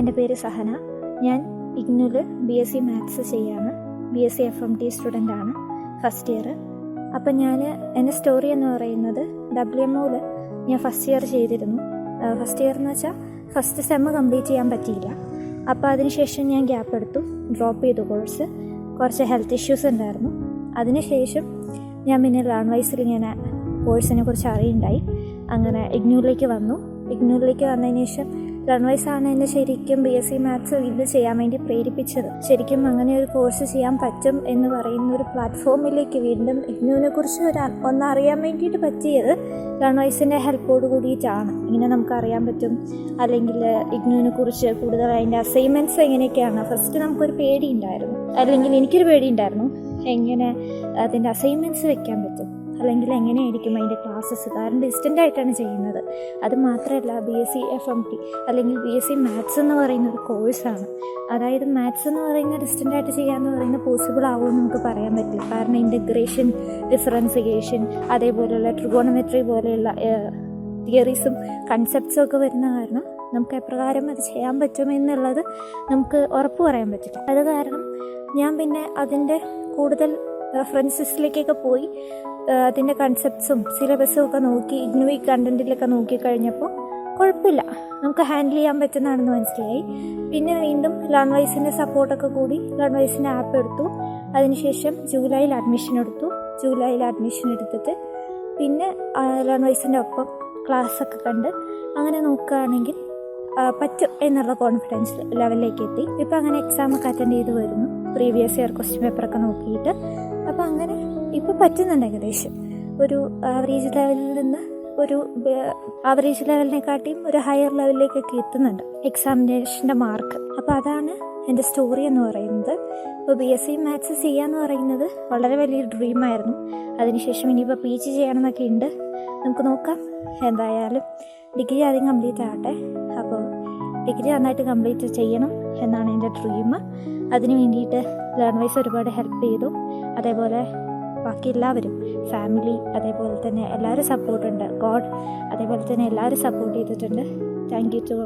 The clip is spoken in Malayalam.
എന്റെ പേര് സഹന. ഞാൻ ഇഗ്നൂൽ ബി എസ് സി മാത്സ് ചെയ്യാണ് B S C F M T student ആണ് ഫസ്റ്റ് ഇയർ അപ്പം ഞാൻ എന്റെ സ്റ്റോറി എന്ന് പറയുന്നത് ഡബ്ല്യു എം ഒയിൽ ഞാൻ ഫസ്റ്റ് ഇയർ ചെയ്തിരുന്നു. ഫസ്റ്റ് ഇയർ എന്ന് വെച്ചാൽ ഫസ്റ്റ് സെമ്മ് കംപ്ലീറ്റ് ചെയ്യാൻ പറ്റിയില്ല. അപ്പോൾ അതിനുശേഷം ഞാൻ ഗ്യാപ്പ് എടുത്തു ഡ്രോപ്പ് ചെയ്തു കോഴ്സ് കുറച്ച് ഹെൽത്ത് ഇഷ്യൂസ് ഉണ്ടായിരുന്നു. അതിനുശേഷം ഞാൻ പിന്നെ ലേൺ വൈസിൽ ഞാൻ കോഴ്സിനെ കുറിച്ച് അറിയുണ്ടായി. അങ്ങനെ ഇഗ്നൂറിലേക്ക് വന്നു. ഇഗ്നൂറിലേക്ക് വന്നതിന് ശേഷം ലേൺ വൈസ് ആണ് എന്നെ ശരിക്കും ബി എസ് സി മാത്സ് ഇത് ചെയ്യാൻ വേണ്ടി പ്രേരിപ്പിച്ചത്. ശരിക്കും അങ്ങനെ ഒരു കോഴ്സ് ചെയ്യാൻ പറ്റും എന്ന് പറയുന്ന ഒരു പ്ലാറ്റ്ഫോമിലേക്ക് വീണ്ടും ഇഗ്നുവിനെ കുറിച്ച് ഒരു ഒന്നറിയാൻ വേണ്ടിയിട്ട് പറ്റിയത് റൺവൈസിന്റെ വൈസിന്റെ ഹെൽപ്പോട് കൂടിയിട്ടാണ്. ഇങ്ങനെ നമുക്ക് അറിയാൻ പറ്റും. അല്ലെങ്കിൽ ഇഗ്നുവിനെ കുറിച്ച് കൂടുതൽ അതിന്റെ അസൈൻമെന്റ്സ് എങ്ങനെയൊക്കെയാണ്. ഫസ്റ്റ് നമുക്കൊരു പേടി ഉണ്ടായിരുന്നു. അല്ലെങ്കിൽ എനിക്കൊരു പേടി ഉണ്ടായിരുന്നു. എങ്ങനെ അതിന്റെ അസൈൻമെന്റ്സ് വെക്കാൻ പറ്റും. അല്ലെങ്കിൽ എങ്ങനെയായിരിക്കും അതിന്റെ ക്ലാസ്സസ് കാരണം ഡിസ്റ്റന്റ് ആയിട്ടാണ് ചെയ്യുന്നത്. അത് മാത്രമല്ല B S C F M T അല്ലെങ്കിൽ ബി എസ് സി മാത്സ് എന്ന് പറയുന്ന ഒരു കോഴ്സാണ് അതായത് മാത്സ് എന്ന് പറയുന്ന ഡിസ്റ്റന്റ് ആയിട്ട് ചെയ്യാമെന്ന് പറയുന്നത് പോസിബിൾ ആവുമെന്ന് നമുക്ക് പറയാൻ പറ്റില്ല. കാരണം ഇന്റഗ്രേഷൻ ഡിഫറൻസിയേഷൻ അതേപോലെയുള്ള ട്രിഗോണമെട്രി പോലെയുള്ള തിയറീസും കൺസെപ്റ്റ്സും ഒക്കെ വരുന്ന കാരണം നമുക്ക് എപ്രകാരം അത് ചെയ്യാൻ പറ്റുമെന്നുള്ളത് നമുക്ക് ഉറപ്പ് പറയാൻ പറ്റില്ല. അത് കാരണം ഞാൻ പിന്നെ അതിന്റെ കൂടുതൽ റെഫറൻസസിലേക്കൊക്കെ പോയി അതിന്റെ കൺസെപ്റ്റ്സും സിലബസും ഒക്കെ നോക്കി ഇഗ്നോയി കണ്ടന്റിലൊക്കെ നോക്കി കഴിഞ്ഞപ്പോൾ കുഴപ്പമില്ല നമുക്ക് ഹാൻഡിൽ ചെയ്യാൻ പറ്റുന്നതാണെന്ന് മനസ്സിലായി. പിന്നെ വീണ്ടും ലേൺ വൈസിന്റെ സപ്പോർട്ടൊക്കെ കൂടി ലേൺ വൈസിന്റെ ആപ്പ് എടുത്തു. അതിനുശേഷം ജൂലൈയിൽ അഡ്മിഷൻ എടുത്തു. ജൂലൈയിൽ അഡ്മിഷൻ എടുത്തിട്ട് പിന്നെ ലേൺ വൈസിന്റെ ഒപ്പം ക്ലാസ്സൊക്കെ കണ്ട് അങ്ങനെ നോക്കുകയാണെങ്കിൽ പറ്റും എന്നുള്ള കോൺഫിഡൻസ് ലെവലിലേക്ക് എത്തി. ഇപ്പം അങ്ങനെ എക്സാം ഒക്കെ അറ്റൻഡ് ചെയ്ത് വരുന്നു. പ്രീവിയസ് ഇയർ ക്വസ്റ്റ്യൻ പേപ്പറൊക്കെ നോക്കിയിട്ട്. അപ്പോൾ അങ്ങനെ ഇപ്പോൾ പറ്റുന്നുണ്ട് ഏകദേശം. ഒരു ആവറേജ് ലെവലിൽ നിന്ന് ഒരു ആവറേജ് ലെവലിനെക്കാട്ടിയും ഒരു ഹയർ ലെവലിലേക്കൊക്കെ എത്തുന്നുണ്ട് എക്സാമിനേഷന്റെ മാർക്ക് അപ്പോൾ അതാണ് എന്റെ സ്റ്റോറി എന്ന് പറയുന്നത്. ഇപ്പോൾ ബി എസ് സി മാത്സ് ചെയ്യാന്ന് പറയുന്നത് വളരെ വലിയൊരു ഡ്രീമായിരുന്നു അതിനുശേഷം ഇനിയിപ്പോൾ പി ജി ചെയ്യണമെന്നൊക്കെ ഉണ്ട്. നമുക്ക് നോക്കാം. എന്തായാലും ഡിഗ്രി ആദ്യം കംപ്ലീറ്റ് ആവട്ടെ അപ്പോൾ ഡിഗ്രി നന്നായിട്ട് കംപ്ലീറ്റ് ചെയ്യണം എന്നാണ് എന്റെ ഡ്രീം അതിന് വേണ്ടിയിട്ട് ലേൺ വൈസ് ഒരുപാട് ഹെൽപ്പ് ചെയ്തു. അതേപോലെ ബാക്കി എല്ലാവരും ഫാമിലി അതേപോലെ തന്നെ എല്ലാവരും സപ്പോർട്ടുണ്ട് ഗോഡ് അതേപോലെ തന്നെ എല്ലാവരും സപ്പോർട്ട് ചെയ്തിട്ടുണ്ട്. Thank you to